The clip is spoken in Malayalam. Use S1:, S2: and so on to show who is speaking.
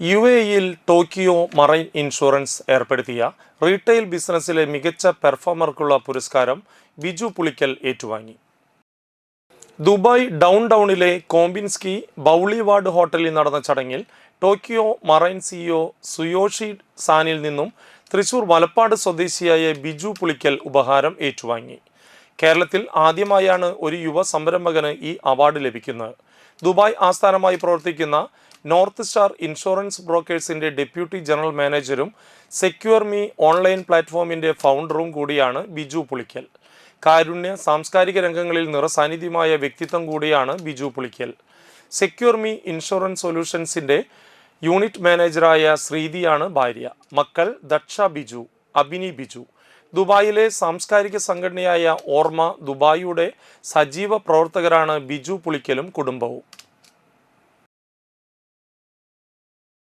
S1: യു എ ഇയിൽ ടോക്കിയോ മറൈൻ ഇൻഷുറൻസ് ഏർപ്പെടുത്തിയ റീറ്റെയിൽ ബിസിനസ്സിലെ മികച്ച പെർഫോമർക്കുള്ള പുരസ്കാരം ബിജു പുളിക്കൽ ഏറ്റുവാങ്ങി. ദുബായ് ഡൗൺ ടൗണിലെ കോമ്പിൻസ്കി ബൗളിവാർഡ് ഹോട്ടലിൽ നടന്ന ചടങ്ങിൽ ടോക്കിയോ മറൈൻ സിഇഒ സുയോഷി സാനിൽ നിന്നും തൃശൂർ വലപ്പാട് സ്വദേശിയായ ബിജു പുളിക്കൽ ഉപഹാരം ഏറ്റുവാങ്ങി. കേരളത്തിൽ ആദ്യമായാണ് ഒരു യുവ സംരംഭകന് ഈ അവാർഡ് ലഭിക്കുന്നത്. ദുബായ് ആസ്ഥാനമായി പ്രവർത്തിക്കുന്ന നോർത്ത് സ്റ്റാർ ഇൻഷുറൻസ് ബ്രോക്കേഴ്സിന്റെ ഡെപ്യൂട്ടി ജനറൽ മാനേജറും സെക്യൂർ മീ ഓൺലൈൻ പ്ലാറ്റ്ഫോമിന്റെ ഫൗണ്ടറും കൂടിയാണ് ബിജു പുളിക്കൽ. കാരുണ്യ സാംസ്കാരിക രംഗങ്ങളിൽ നിറസാന്നിധ്യമായ വ്യക്തിത്വം കൂടിയാണ് Biju Pulikkal. Secure me insurance സൊല്യൂഷൻസിന്റെ unit മാനേജറായ ശ്രീതിയാണ് ഭാര്യ. മക്കൾ ദക്ഷ ബിജു. അബിനി ബിജു ദുബായിലെ സാംസ്കാരിക സംഘടനയായ ഓർമ്മ ദുബായിയുടെ സജീവ പ്രവർത്തകരാണ് ബിജു പുളിക്കലും കുടുംബവും.